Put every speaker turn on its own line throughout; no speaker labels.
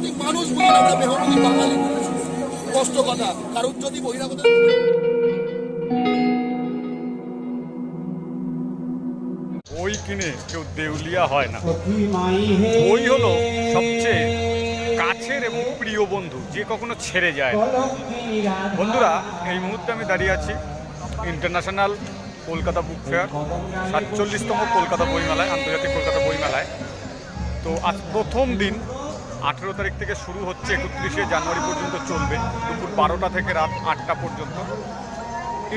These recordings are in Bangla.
আমরা মেহনতি বাঙালি মানুষ। কষ্ট কথা কারণ যদি বহিরাগত
বই কিনে কেউ দেউলিয়া হয় না।
বই
বই হলো সবচেয়ে কাছের এবং প্রিয় বন্ধু যে কখনো ছেড়ে যায় না। বন্ধুরা এই মুহূর্তে আমি দাঁড়িয়ে আছি ইন্টারন্যাশনাল কলকাতা বুক ফেয়ার সাতচল্লিশতম কলকাতা বইমেলায় আন্তর্জাতিক কলকাতা বইমেলায়। তো আজ প্রথম দিন আঠেরো তারিখ থেকে শুরু হচ্ছে, একত্রিশে জানুয়ারি পর্যন্ত চলবে, দুপুর বারোটা থেকে রাত আটটা পর্যন্ত।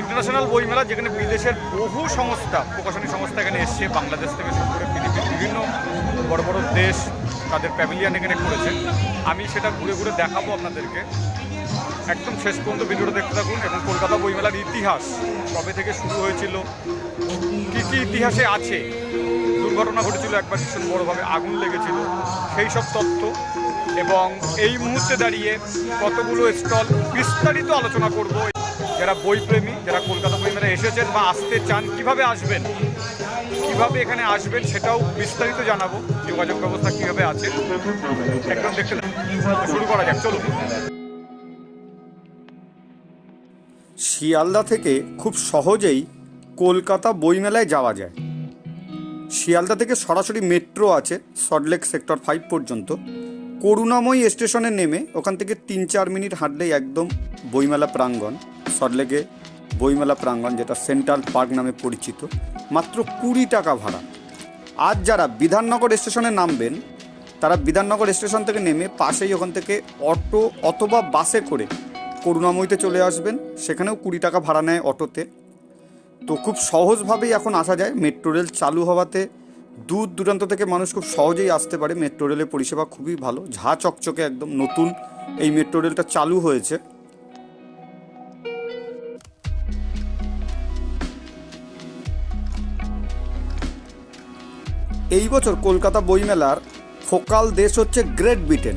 ইন্টারন্যাশনাল বইমেলা, যেখানে বিদেশের বহু সংস্থা, প্রকাশনী সংস্থা এখানে এসছে, বাংলাদেশ থেকে শুরু করে পৃথিবীর বিভিন্ন বড় বড় দেশ তাদের প্যাভিলিয়ান এখানে করেছে। আমি সেটা ঘুরে ঘুরে দেখাবো আপনাদেরকে। একদম শেষ পর্যন্ত ভিডিওটা দেখতে থাকুন এবং কলকাতা বইমেলার ইতিহাস, কবে থেকে শুরু হয়েছিল, কী কী ইতিহাসে আছে দুর্ঘটনা ঘটেছিল, একবার ভীষণ বড়োভাবে আগুন লেগেছিল। সেই সব তথ্য এবং এই মুহূর্তে দাঁড়িয়ে কতগুলো স্টল বিস্তারিত আলোচনা করব। যারা বইপ্রেমী, যারা কলকাতা বইমেলা এসেছেন বা আসতে চান, কীভাবে আসবেন, কীভাবে এখানে আসবেন সেটাও বিস্তারিত জানাব। যোগাযোগ ব্যবস্থা কীভাবে আছে, একদম দেখতে। শুরু করা যাক, চলুন।
শিয়ালদা থেকে খুব সহজেই কলকাতা বইমেলায় যাওয়া যায়। শিয়ালদা থেকে সরাসরি মেট্রো আছে সল্টলেক সেক্টর ফাইভ পর্যন্ত। করুণাময়ী স্টেশনে নেমে ওখান থেকে তিন চার মিনিট হাঁটলেই একদম বইমেলা প্রাঙ্গণ। সল্টলেকে বইমেলা প্রাঙ্গণ, যেটা সেন্ট্রাল পার্ক নামে পরিচিত, মাত্র কুড়ি টাকা ভাড়া। আজ যারা বিধাননগর স্টেশনে নামবেন, তারা বিধাননগর স্টেশন থেকে নেমে পাশেই ওখান থেকে অটো অথবা বাসে করে করুণাময়ীতে চলে আসবেন। সেখানেও কুড়ি টাকা ভাড়া নেয় অটোতে। তো খুব সহজভাবেই এখন আসা যায়। মেট্রো রেল চালু হওয়াতে দূর দূরান্ত থেকে মানুষ খুব সহজেই আসতে পারে। মেট্রো রেলের পরিষেবা খুবই ভালো। ঝা চকচকে একদম নতুন এই মেট্রো রেলটা চালু হয়েছে। এই বছর কলকাতা বইমেলার ফোকাল দেশ হচ্ছে গ্রেট ব্রিটেন।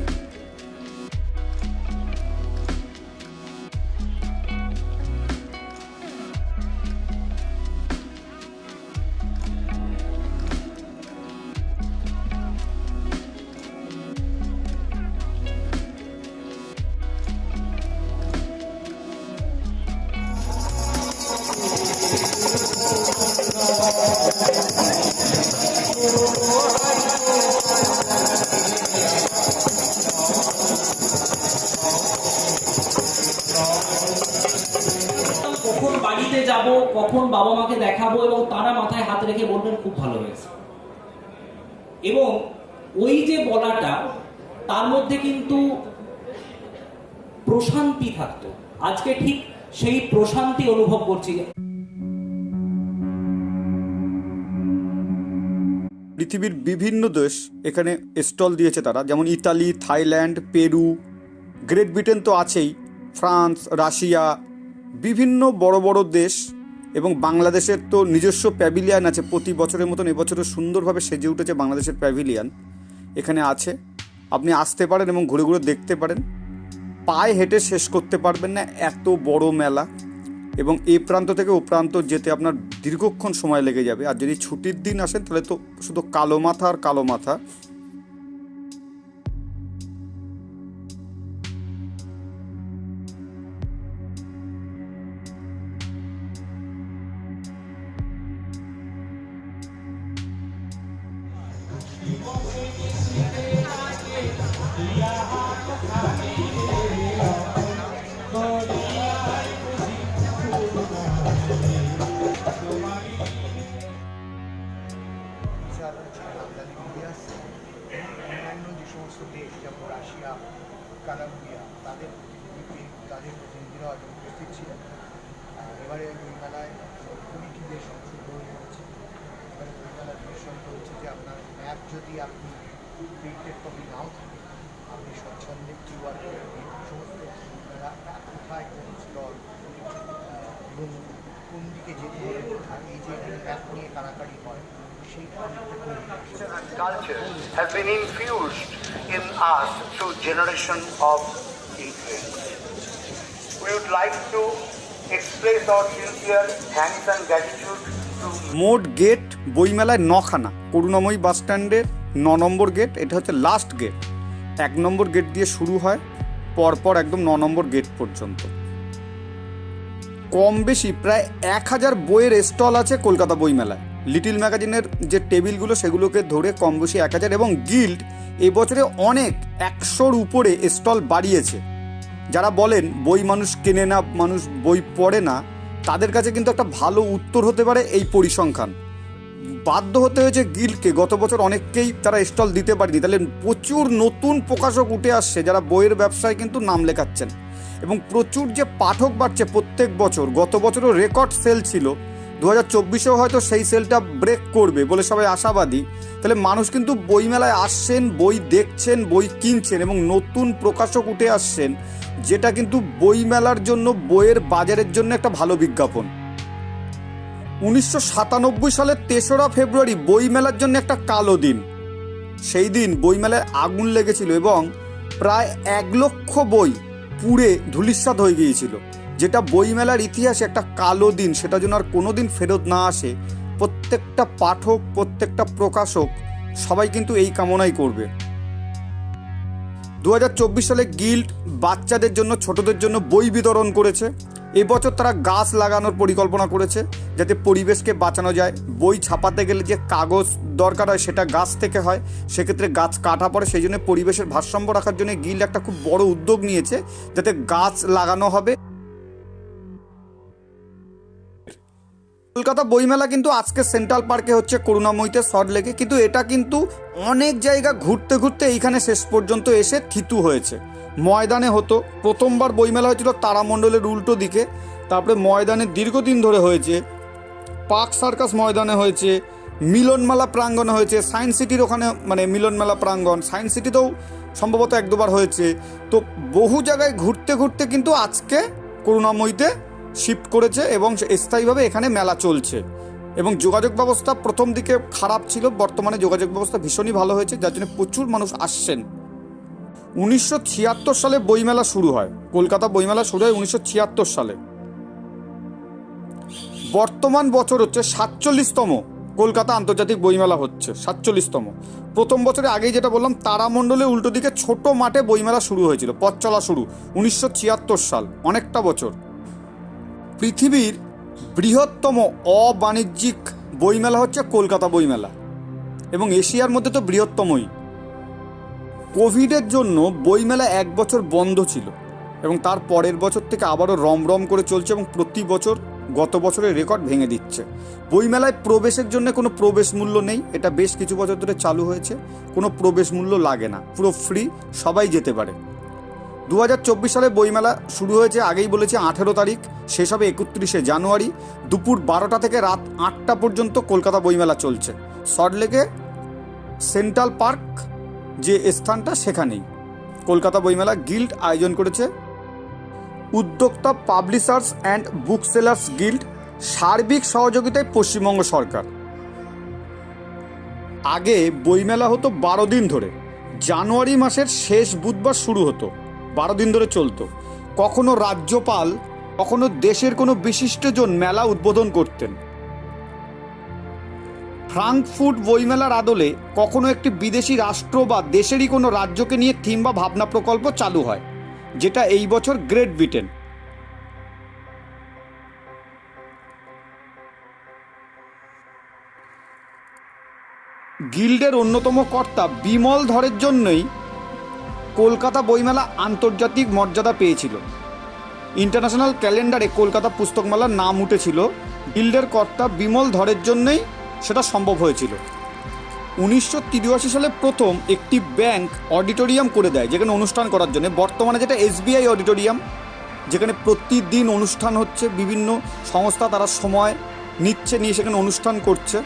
বাবা মাকে দেখাবো এবং তারা মাথায় হাত রেখে বলবেন, খুব ভালো হয়েছে। এবং ওই যে বলাটা, তার মধ্যে কিন্তু প্রশান্তি থাকতো। আজকে ঠিক সেই প্রশান্তি অনুভব করছি।
পৃথিবীর বিভিন্ন দেশ এখানে স্টল দিয়েছে তারা, যেমন Italy, Thailand, Peru, Great Britain তো আছেই, ফ্রান্স, রাশিয়া, বিভিন্ন বড় বড় দেশ এবং বাংলাদেশের তো নিজস্ব প্যাভিলিয়ান আছে, প্রতি বছরের মতন এবছরও সুন্দরভাবে সেজে উঠেছে বাংলাদেশের প্যাভিলিয়ান। এখানে আছে, আপনি আসতে পারেন এবং ঘুরে ঘুরে দেখতে পারেন। পায়ে হেঁটে শেষ করতে পারবেন না, এত বড় মেলা। এবং এই প্রান্ত থেকে ও প্রান্ত যেতে আপনার দীর্ঘক্ষণ সময় লেগে যাবে। আর যদি ছুটির দিন আসেন, তাহলে তো শুধু কালো মাথা আর কালো মাথা।
কালাম্বিয়া তাদের তাদের প্রতিনিধিরা হয়তো উপস্থিত ছিলেন এবারে বইমেলায় কুড়িটি দেশ অংশগ্রহণ করেছে এবারে বইমেলার বিষয় হচ্ছে যে আপনার ম্যাপ যদি আপনি প্রিন্টেড কপি নাও থাকে আপনি স্বচ্ছন্দে কিউআর সমস্ত কোথায় কোন এবং কোন দিকে যেতে হবে আর এই যে এখানে ম্যাপ নিয়ে কারাকারি হয়
culture has been infused in us through generation of influence. We would like to express our sincere thanks and gratitude
মোট গেট বইমেলায় নখানা করুণাময়ী বাস স্ট্যান্ডের ন নম্বর গেট এটা হচ্ছে লাস্ট গেট এক নম্বর গেট দিয়ে শুরু হয় পরপর একদম ন নম্বর গেট পর্যন্ত। কম বেশি প্রায় এক হাজার বইয়ের স্টল আছে কলকাতা বইমেলায়। লিটিল ম্যাগাজিনের যে টেবিলগুলো, সেগুলোকে ধরে কম বেশি এক হাজার এবং গিল্ড এবছরে অনেক একশোর উপরে স্টল বাড়িয়েছে। যারা বলেন বই মানুষ কেনে না, মানুষ বই পড়ে না, তাদের কাছে কিন্তু একটা ভালো উত্তর হতে পারে এই পরিসংখ্যান। বাধ্য হতে হয়েছে গিল্ডকে, গত বছর অনেককেই তারা স্টল দিতে পারেনি। তাহলে প্রচুর নতুন প্রকাশক উঠে আসছে, যারা বইয়ের ব্যবসায় কিন্তু নাম লেখাচ্ছেন। এবং প্রচুর যে পাঠক বাড়ছে প্রত্যেক বছর, গত বছরও রেকর্ড সেল ছিল। দু হাজার চব্বিশেও হয়তো সেই সেলটা ব্রেক করবে বলে সবাই আশাবাদী। তাহলে মানুষ কিন্তু বইমেলায় আসছেন, বই দেখছেন, বই কিনছেন এবং নতুন প্রকাশক উঠে আসছেন, যেটা কিন্তু বইমেলার জন্য, বইয়ের বাজারের জন্য একটা ভালো বিজ্ঞাপন। উনিশশো সাতানব্বই সালের তেসরা ফেব্রুয়ারি বইমেলার জন্য একটা কালো দিন। সেই দিন বইমেলায় আগুন লেগেছিল এবং প্রায় এক লক্ষ বই পুড়ে ধুলিস্বাদ হয়ে গিয়েছিল। যেটা বইমেলার ইতিহাসে একটা কালো দিন, সেটা যেন আর কোনো দিন ফেরত না আসে। প্রত্যেকটা পাঠক, প্রত্যেকটা প্রকাশক, সবাই কিন্তু এই কামনাই করবে। দু হাজার চব্বিশ সালে গিল্ড বাচ্চাদের জন্য, ছোটদের জন্য বই বিতরণ করেছে। এবছর তারা গাছ লাগানোর পরিকল্পনা করেছে যাতে পরিবেশকে বাঁচানো যায়। বই ছাপাতে গেলে যে কাগজ দরকার হয় সেটা গাছ থেকে হয়। সেক্ষেত্রে গাছ কাটা পড়ে সেই জন্য পরিবেশের ভারসাম্য রাখার জন্য গিল একটা খুব বড় উদ্যোগ নিয়েছে যাতে গাছ লাগানো হবে। কলকাতা বইমেলা কিন্তু আজকে সেন্ট্রাল পার্কে হচ্ছে করুণাময়ীতে শর্ট লেগে, কিন্তু এটা কিন্তু অনেক জায়গা ঘুরতে ঘুরতে এইখানে শেষ পর্যন্ত এসে থিতু হয়েছে। ময়দানে হতো। প্রথমবার বইমেলা হয়েছিল তারামণ্ডলের উল্টো দিকে। তারপরে ময়দানে দীর্ঘদিন ধরে হয়েছে। পার্ক সার্কাস ময়দানে হয়েছে। মিলনমেলা প্রাঙ্গণে হয়েছে। সায়েন্স সিটির ওখানে মানে মিলনমেলা প্রাঙ্গণ। সায়েন্স সিটিতেও সম্ভবত এক দুবার হয়েছে। তো বহু জায়গায় ঘুরতে ঘুরতে কিন্তু আজকে করুণাময়ীতে শিফট করেছে এবং স্থায়ীভাবে এখানে মেলা চলছে। এবং যোগাযোগ ব্যবস্থা প্রথম দিকে খারাপ ছিল। বর্তমানে যোগাযোগ ব্যবস্থা ভীষণই ভালো হয়েছে। যার জন্য প্রচুর মানুষ আসছেন। উনিশশো ছিয়াত্তর সালে বইমেলা শুরু হয়। কলকাতা বইমেলা শুরু হয় উনিশশো ছিয়াত্তর সালে। বর্তমান বছর হচ্ছে সাতচল্লিশতম। কলকাতা আন্তর্জাতিক বইমেলা হচ্ছে সাতচল্লিশতম। প্রথম বছরে আগেই যেটা বললাম তারামণ্ডলের উল্টো দিকে ছোট মাঠে বইমেলা শুরু হয়েছিল, পথ চলা শুরু, উনিশশো ছিয়াত্তর সাল, অনেকটা বছর। পৃথিবীর বৃহত্তম অবাণিজ্যিক বইমেলা হচ্ছে কলকাতা বইমেলা। এবং এশিয়ার মধ্যে তো বৃহত্তমই। কোভিডের জন্য বইমেলা এক বছর বন্ধ ছিল এবং তার পরের বছর থেকে আবারও রমরম করে চলছে এবং প্রতি বছর গত বছরের রেকর্ড ভেঙে দিচ্ছে। বইমেলায় প্রবেশের জন্য কোনো প্রবেশ মূল্য নেই, এটা বেশ কিছু বছর ধরে চালু হয়েছে, কোনো প্রবেশ মূল্য লাগে না, পুরো ফ্রি, সবাই যেতে পারে। দু হাজার চব্বিশ সালে বইমেলা শুরু হয়েছে, আগেই বলেছি, আঠেরো তারিখ, শেষ হবে একত্রিশে জানুয়ারি, দুপুর বারোটা থেকে রাত আটটা পর্যন্ত কলকাতা বইমেলা চলছে। সল্টলেকে সেন্ট্রাল পার্ক যে স্থানটা সেখানেই। কলকাতা বইমেলা গিল্ড আয়োজন করেছে। উদ্যোক্তা publishers and book sellers guild সার্বিক সহযোগিতায় পশ্চিমবঙ্গ সরকার। আগে বইমেলা হতো বারো দিন ধরে। জানুয়ারি মাসের শেষ বুধবার শুরু হতো। বারো দিন ধরে চলতো। কখনো রাজ্যপাল, কখনো দেশের কোনো বিশিষ্টজন মেলা উদ্বোধন করতেন। ফ্রাঙ্কফুট বইমেলার আদলে কখনো একটি বিদেশি রাষ্ট্র বা দেশেরই কোনো রাজ্যকে নিয়ে থিম বা ভাবনা প্রকল্প চালু হয়, যেটা এই বছর গ্রেট ব্রিটেন। গিল্ডের অন্যতম কর্তা বিমল ধরের জন্যই কলকাতা বইমেলা আন্তর্জাতিক মর্যাদা পেয়েছিল। ইন্টারন্যাশনাল ক্যালেন্ডারে কলকাতা পুস্তক মেলার নাম উঠেছিল, গিল্ডের কর্তা বিমল ধরের জন্যই সেটা সম্ভব হয়েছিল। উনিশশো তিরাশি সালে প্রথম একটি ব্যাংক অডিটোরিয়াম করে দেয়, যেখানে অনুষ্ঠান করার জন্য। বর্তমানে যেটা এসবিআই অডিটোরিয়াম, যেখানে প্রতিদিন অনুষ্ঠান হচ্ছে, বিভিন্ন সংস্থা তারা সময় নিচ্ছে, নিয়ে সেখানে অনুষ্ঠান করছে।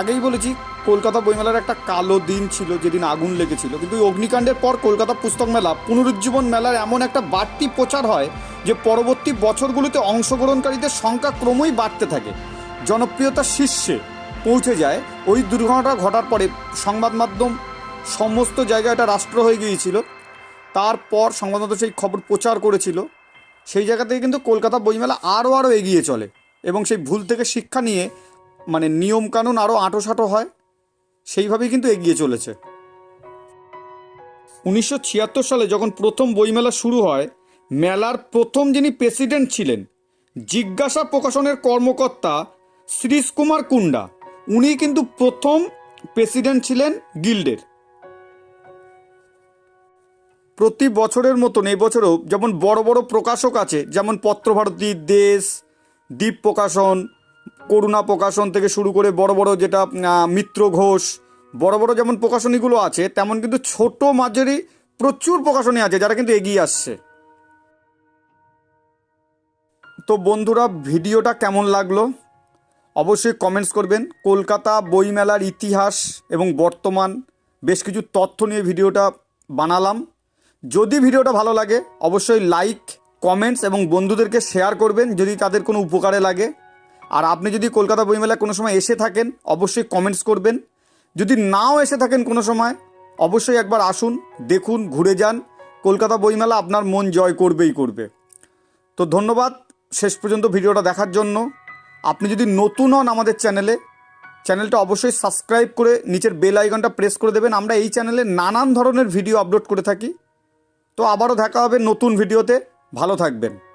আগেই বলেছি, কলকাতা বইমেলার একটা কালো দিন ছিল, যেদিন আগুন লেগেছিল। কিন্তু অগ্নিকাণ্ডের পর কলকাতা পুস্তক মেলা, পুনরুজ্জীবন মেলার এমন একটা বাড়তি প্রচার হয়, যে পরবর্তী বছরগুলোতে অংশগ্রহণকারীদের সংখ্যা ক্রমই বাড়তে থাকে। জনপ্রিয়তার শীর্ষে পৌঁছে যায়, ওই দুর্ঘটনা ঘটার পরে সংবাদ মাধ্যম সমস্ত জায়গায় এটা রাষ্ট্র হয়ে গিয়েছিল, তারপর সংবাদমাধ্যম সেই খবর প্রচার করেছিল। সেই জায়গা থেকে কিন্তু কলকাতা বইমেলা আরও আরও এগিয়ে চলে এবং সেই ভুল থেকে শিক্ষা নিয়ে মানে নিয়মকানুন আরও আঁটোসাঁটো হয়, সেইভাবেই কিন্তু এগিয়ে চলেছে। উনিশশো ছিয়াত্তর সালে যখন প্রথম বইমেলা শুরু হয়, মেলার প্রথম যিনি প্রেসিডেন্ট ছিলেন, জিজ্ঞাসা প্রকাশনের কর্মকর্তা শ্রীশ কুমার কুন্ডা উনি কিন্তু প্রথম প্রেসিডেন্ট ছিলেন গিল্ডের। প্রতি বছরের মতন এই যেমন বড় বড় প্রকাশক আছে, যেমন পত্রভারতী দেশ, দ্বীপ প্রকাশন করুণা প্রকাশন থেকে শুরু করে বড় বড় যেটা মিত্র ঘোষ, বড় বড় যেমন প্রকাশনীগুলো আছে, তেমন কিন্তু ছোট মাঝারি প্রচুর প্রকাশনী আছে যারা কিন্তু এগিয়ে আসছে। তো বন্ধুরা, ভিডিওটা কেমন লাগল? অবশ্যই কমেন্টস করবেন। কলকাতা বইমেলার ইতিহাস এবং বর্তমান, বেশ কিছু তথ্য নিয়ে ভিডিওটা বানালাম। যদি ভিডিওটা ভালো লাগে, অবশ্যই লাইক কমেন্টস এবং বন্ধুদেরকে শেয়ার করবেন। যদি তাদের কোনো উপকারে লাগে আর আপনি যদি কলকাতা বইমেলায় কোনো সময় এসে থাকেন, অবশ্যই কমেন্টস করবেন। যদি নাও এসে থাকেন কোনো সময়, অবশ্যই একবার আসুন, দেখুন, ঘুরে যান। কলকাতা বইমেলা আপনার মন জয় করবেই করবে। তো ধন্যবাদ শেষ পর্যন্ত ভিডিওটা দেখার জন্য। আপনি যদি নতুন হন আমাদের চ্যানেলে, চ্যানেলটা অবশ্যই সাবস্ক্রাইব করে নিচের বেল আইকনটা প্রেস করে দেবেন। আমরা এই চ্যানেলে নানান ধরনের ভিডিও আপলোড করে থাকি। তো আবারও দেখা হবে নতুন ভিডিওতে ভালো থাকবেন।